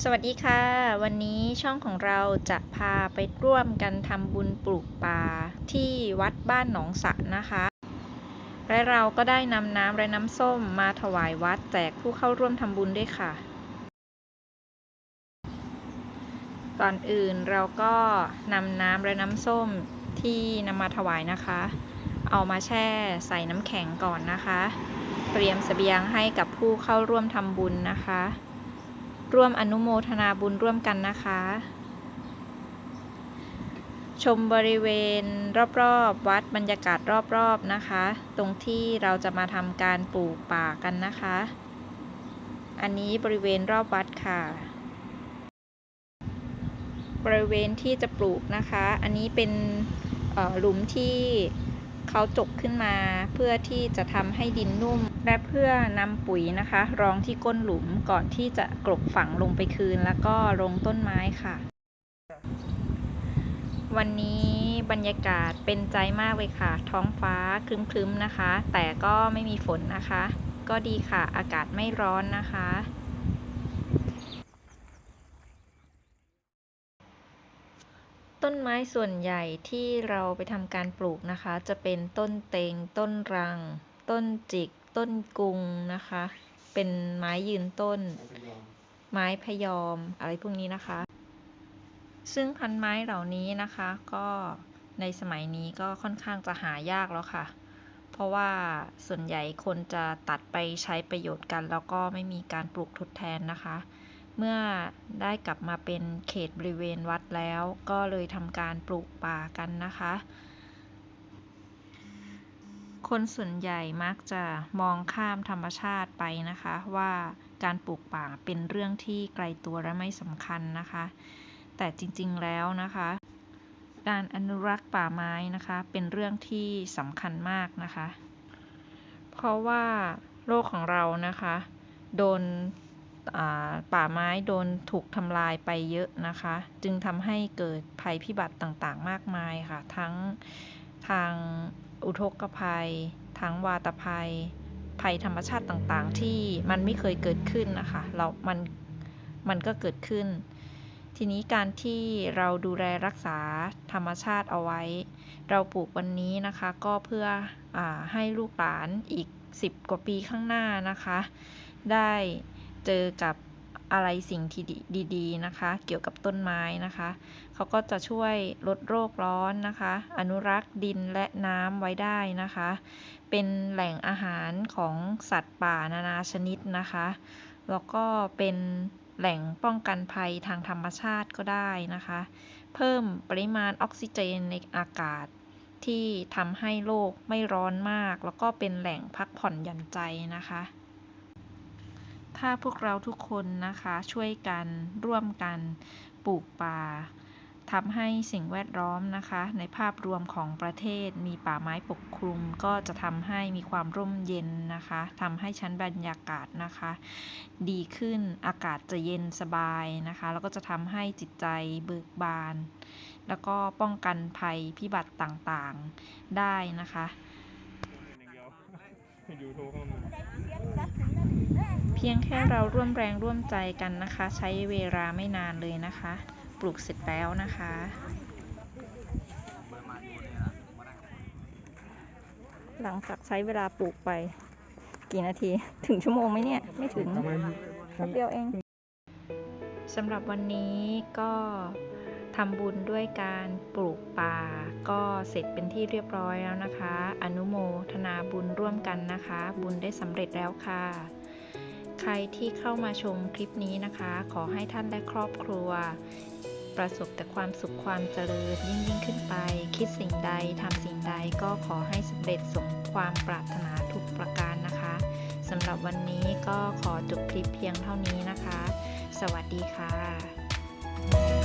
สวัสดีค่ะ วันนี้ช่องของเราจะพาไปร่วมกันทำบุญปลูกป่าที่วัดบ้านหนองสะนะคะ และเราก็ได้นำน้ำและน้ำส้มมาถวายวัดแจกผู้เข้าร่วมทำบุญด้วยค่ะ ก่อนอื่นเราก็นำน้ำและน้ำส้มที่นำมาถวายนะคะ เอามาแช่ใส่น้ำแข็งก่อนนะคะ เตรียมเสบียงให้กับผู้เข้าร่วมทำบุญนะคะ ร่วมอนุโมทนาบุญร่วมกันนะคะ ชมบริเวณรอบๆ วัดบรรยากาศรอบๆนะคะ ตรงที่เราจะมาทำการปลูกป่ากันนะคะ อันนี้บริเวณรอบวัดค่ะ บริเวณที่จะปลูกนะคะ อันนี้เป็นหลุมที่ เขาจกขึ้นมาเพื่อที่จะทำให้ดินนุ่ม และเพื่อนำปุ๋ยนะคะ รองที่ก้นหลุมก่อนที่จะกลบฝังลงไปคืน แล้วก็ลงต้นไม้ค่ะ วันนี้บรรยากาศเป็นใจมากเลยค่ะ ท้องฟ้าครึ้มๆนะคะ แต่ก็ไม่มีฝนนะคะ ก็ดีค่ะ อากาศไม่ร้อนนะคะ นไม้ส่วนใหญ่ที่เราไปทำการปลูกนะคะ จะเป็นต้นเตง ต้นรัง ต้นจิก ต้นกุงนะคะ เป็นไม้ยืนต้น ไม้พยอมอะไรพวกนี้นะคะ ซึ่งพันไม้เหล่านี้นะคะก็ในสมัยนี้ก็ค่อนข้างจะหายากแล้วค่ะ เพราะว่าส่วนใหญ่คนจะตัดไปใช้ประโยชน์กัน แล้วก็ไม่มีการปลูกทดแทนนะคะ เมื่อได้กลับมาเป็นเขตบริเวณวัดแล้ว ก็เลยทำการปลูกป่ากันนะคะ คนส่วนใหญ่มักจะมองข้ามธรรมชาติไปนะคะ ว่าการปลูกป่าเป็นเรื่องที่ไกลตัวและไม่สำคัญนะคะ แต่จริงๆแล้วนะคะ การอนุรักษ์ป่าไม้นะคะ เป็นเรื่องที่สำคัญมากนะคะ เพราะว่าโลกของเรานะคะ โดน ป่าไม้โดนถูกทำลายไปเยอะนะคะ จึงทำให้เกิดภัยพิบัติต่างๆ มากมายค่ะ ทั้งทางอุทกภัย ทั้งวาตภัย ภัยธรรมชาติต่างๆ ที่มันไม่เคยเกิดขึ้นนะคะเรามัน มันก็เกิดขึ้น ทีนี้การที่เราดูแลรักษาธรรมชาติเอาไว้ เราปลูกวันนี้นะคะก็เพื่ออให้ลูกหลานอีก 10 กว่าปีข้างหน้านะคะ ได้ เจอกับอะไรสิ่งที่ดีๆนะคะ เกี่ยวกับต้นไม้นะคะ เขาก็จะช่วยลดโรคร้อนนะคะ อนุรักษ์ดินและน้ำไว้ได้นะคะ เป็นแหล่งอาหารของสัตว์ป่านานาชนิดนะคะ แล้วก็เป็นแหล่งป้องกันภัยทางธรรมชาติก็ได้นะคะ เพิ่มปริมาณออกซิเจนในอากาศที่ทำให้โลกไม่ร้อนมาก แล้วก็เป็นแหล่งพักผ่อนหย่อนใจนะคะ ถ้าพวกเราทุกคนนะคะช่วยกันร่วมกันปลูกป่าทำให้สิ่งแวดล้อมนะคะ ในภาพรวมของประเทศมีป่าไม้ปกคลุม ก็จะทำให้มีความร่มเย็นนะคะทำให้ชั้นบรรยากาศนะคะ ดีขึ้นอากาศจะเย็นสบายนะคะ แล้วก็จะทำให้จิตใจเบิกบาน แล้วก็ป้องกันภัยพิบัติต่างๆได้นะคะ ยูทูบเข้ามา เพียงแค่เราร่วมแรงร่วมใจกันนะคะ ใช้เวลาไม่นานเลยนะคะ ปลูกเสร็จแล้วนะคะหลังจากใช้เวลาปลูกไป กี่นาที ถึงชั่วโมงไหมเนี่ย ไม่ถึงประมาณแป๊บเดียวเองสำหรับวันนี้ก็ทำบุญด้วยการปลูกป่า ก็เสร็จเป็นที่เรียบร้อยแล้วนะคะ อนุโมทนาบุญร่วมกันนะคะ บุญได้สำเร็จแล้วค่ะ ใครที่เข้ามาชมคลิปนี้นะคะ ขอให้ท่านและครอบครัว ประสบแต่ความสุขความเจริญยิ่งยิ่งขึ้นไป คิดสิ่งใดทำสิ่งใดก็ขอให้สำเร็จสมความปรารถนาทุกประการนะคะสำหรับวันนี้ก็ขอจบคลิปเพียงเท่านี้นะคะ สวัสดีค่ะ